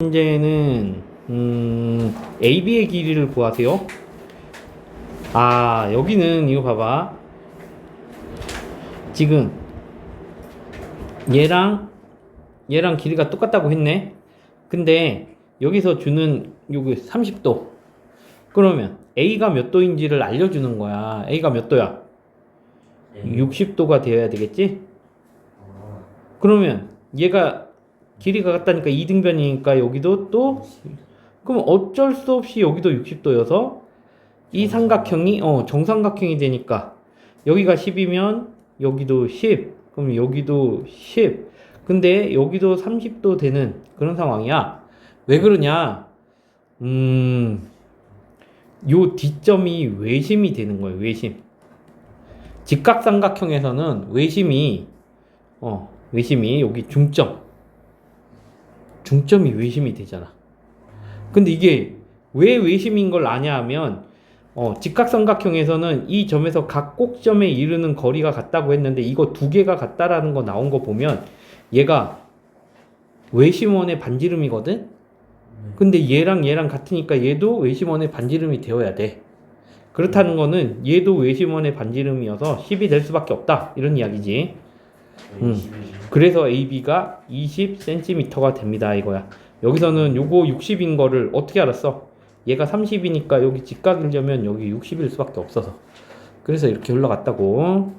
문제는 음, AB의 길이를 구하세요. 아 여기는 이거 봐봐. 지금 얘랑 얘랑 길이가 똑같다고 했네. 근데 여기서 주는 요기 30도. 그러면 A가 몇 도인지를 알려주는 거야. A가 몇 도야? 60도가 되어야 되겠지? 그러면 얘가 길이가 같다니까 이등변이니까 여기도 또 그럼 어쩔 수 없이 여기도 60도여서 이 삼각형이 어 정삼각형이 되니까 여기가 10이면 여기도 10 그럼 여기도 10 근데 여기도 30도 되는 그런 상황이야. 왜 그러냐? 음요 뒷점이 외심이 되는 거예요 외심. 직각삼각형에서는 외심이 어 외심이 여기 중점 중점이 외심이 되잖아. 근데 이게 왜 외심인 걸 아냐 하면 어, 직각삼각형에서는 이 점에서 각 꼭점에 이르는 거리가 같다고 했는데 이거 두 개가 같다라는 거 나온 거 보면 얘가 외심원의 반지름이거든? 근데 얘랑 얘랑 같으니까 얘도 외심원의 반지름이 되어야 돼. 그렇다는 거는 얘도 외심원의 반지름이어서 10이 될 수밖에 없다. 이런 이야기지. 음. 그래서 AB가 20cm가 됩니다 이거야 여기서는 요거 60인 거를 어떻게 알았어? 얘가 30이니까 여기 직각이려면 여기 60일 수밖에 없어서 그래서 이렇게 흘러갔다고